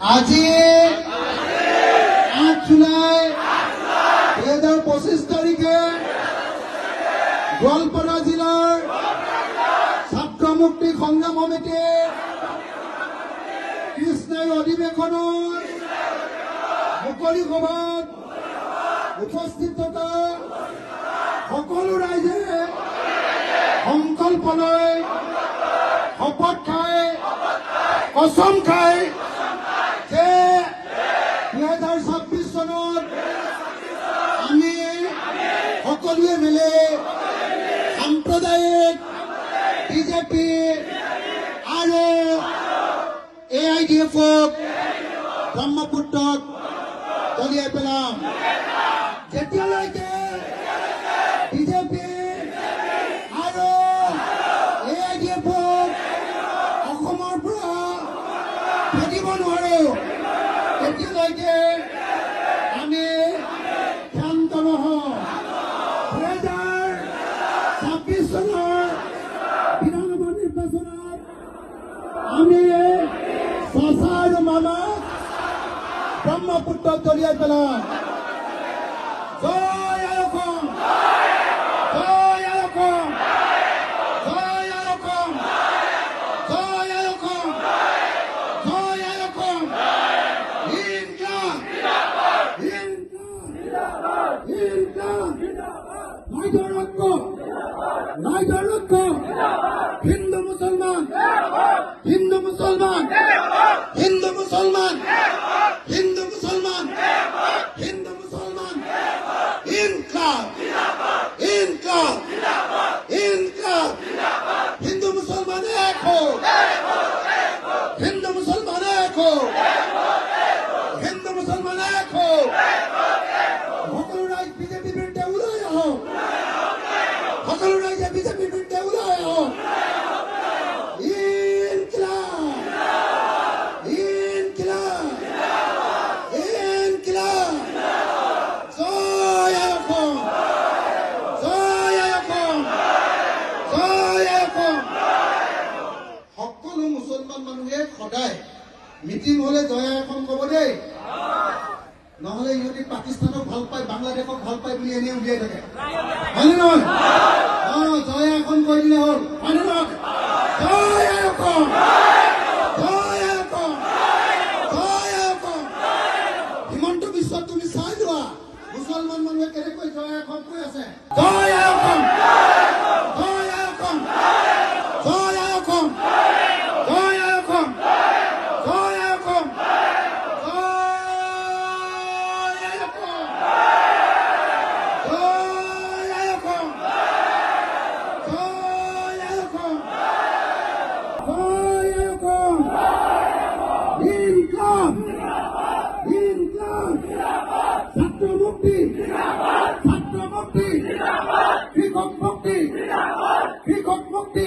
আজি আঠ জুলাই দুহেজাৰ পঁচিছ তাৰিখে গোৱালপাৰা জিলাৰ ছাত্ৰ মুক্তি সংগ্ৰাম সমিতিয়ে কৃষ্ণাৰ অধিৱেশনত মুকলি সভাত উপস্থিত উপস্থিততা সকলো ৰাইজে সংকল্প লয় শপত খাই কচম খায় যে দুহেজাৰ ছাব্বিছ চনত আমি সকলোৱে মিলি সাম্প্ৰদায়িক বিজেপি আৰু এ আই ডি এফক ব্ৰহ্মপুত্ৰত দলিয়াই পেলাম। যেতিয়ালৈকে নির্বাচন বিধানসভা নির্বাচনত আমি চচা আৰু মামাক ব্ৰহ্মপুত্ৰ দলিয়াই পেলাই জয় আয়সম জয় আয়সম জয় আয়সম জয় আয়সম জয় আয়সম ইনকা ইনকা ইনকা ভাইদৰ রক্ষ রাইডার রক্ষ হিন্দু মুসলমান। হিন্দু মুসলমান। হিন্দু মুসলমান। হিন্দু মুসলমান। হিন্দু মুসলমান। ইনকাম ইনকাম ইনকাম হিন্দু মুসলমান এক হিন্দু মুসলমান এক মানুহে সদায় মিটিং হলে জয় অসম ক'ব দেই। নহলে ইহঁতি পাকিস্তানক ভাল পায় বাংলাদেশক ভাল পায় বুলি এনেই উলিয়াই থাকে। হয়নে নহয়? ইনকাম ইনকাম ছাত্র মুক্তি ছাত্র মুক্তি। কৃষক মুক্তি। কৃষক মুক্তি